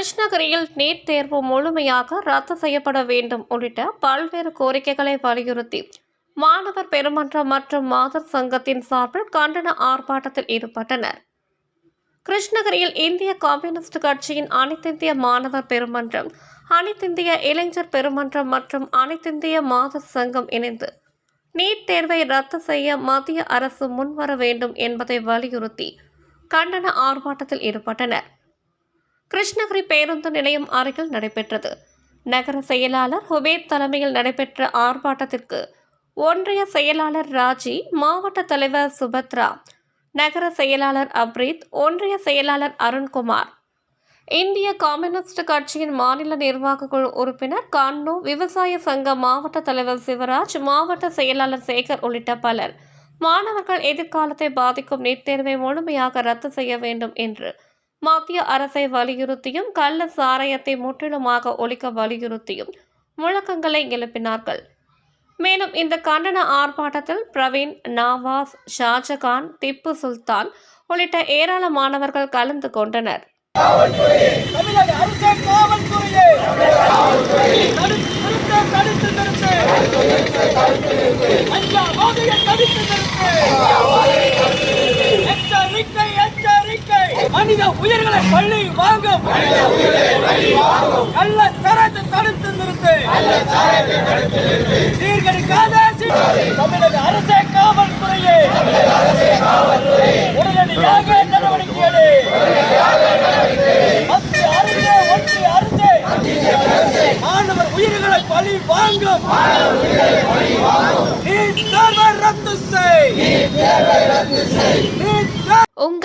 கிருஷ்ணகிரியில் நீட் தேர்வு முழுமையாக ரத்து செய்யப்பட வேண்டும் உள்ளிட்ட பல்வேறு கோரிக்கைகளை வலியுறுத்தி மாணவர் பெருமன்றம் மற்றும் மாதர் சங்கத்தின் சார்பில் கண்டன ஆர்ப்பாட்டத்தில் ஈடுபட்டனர். கிருஷ்ணகிரியில் இந்திய கம்யூனிஸ்ட் கட்சியின் அனைத்திந்திய மாணவர் பெருமன்றம் அனைத்திந்திய இளைஞர் பெருமன்றம் மற்றும் அனைத்திந்திய மாதர் சங்கம் இணைந்து நீட் தேர்வை ரத்து செய்ய மத்திய அரசு முன்வர வேண்டும் என்பதை வலியுறுத்தி கண்டன ஆர்ப்பாட்டத்தில் ஈடுபட்டனர். கிருஷ்ணகிரி பேருந்து நிலையம் அருகில் நடைபெற்றது. நகர செயலாளர் ஹுபேத் தலைமையில் நடைபெற்ற ஆர்ப்பாட்டத்திற்கு ஒன்றிய செயலாளர் ராஜி மாவட்ட தலைவர் சுபத்ரா நகர செயலாளர் அப்ரீத் ஒன்றிய செயலாளர் அருண்குமார். இந்திய கம்யூனிஸ்ட் கட்சியின் மாநில நிர்வாக குழு உறுப்பினர் கான்னு விவசாய சங்க மாவட்ட தலைவர் சிவராஜ் மாவட்ட செயலாளர் சேகர் உள்ளிட்ட பலர். மாணவர்கள் எதிர்காலத்தை பாதிக்கும் நீட் தேர்வை முழுமையாக ரத்து செய்ய வேண்டும் என்று மத்திய அரசை வலியுறுத்தியும் கள்ள சாராயத்தை முற்றிலுமாக ஒழிக்க வலியுறுத்தியும் முழக்கங்களை எழுப்பினார்கள். மேலும் இந்த கண்டன ஆர்ப்பாட்டத்தில் பிரவீன் நவாஸ் ஷாஜகான் திப்பு சுல்தான் உள்ளிட்ட ஏராளமானவர்கள் கலந்து கொண்டனர். தடுத்து மனித உயிர்களை பள்ளி வாங்கும். கள்ளச்சாராயத்தை தடுத்து நிறுத்து. சீர்கெடுக்காத சீர்- தமிழக அரசே காவல்துறையே. உடனடியாக நடவடிக்கை எடு. மத்திய அரசே ஒன்றிய அரசே. மாணவர் உயிர்களை பலி வாங்கும். நீட் தேர்வை ரத்து செய். நீட்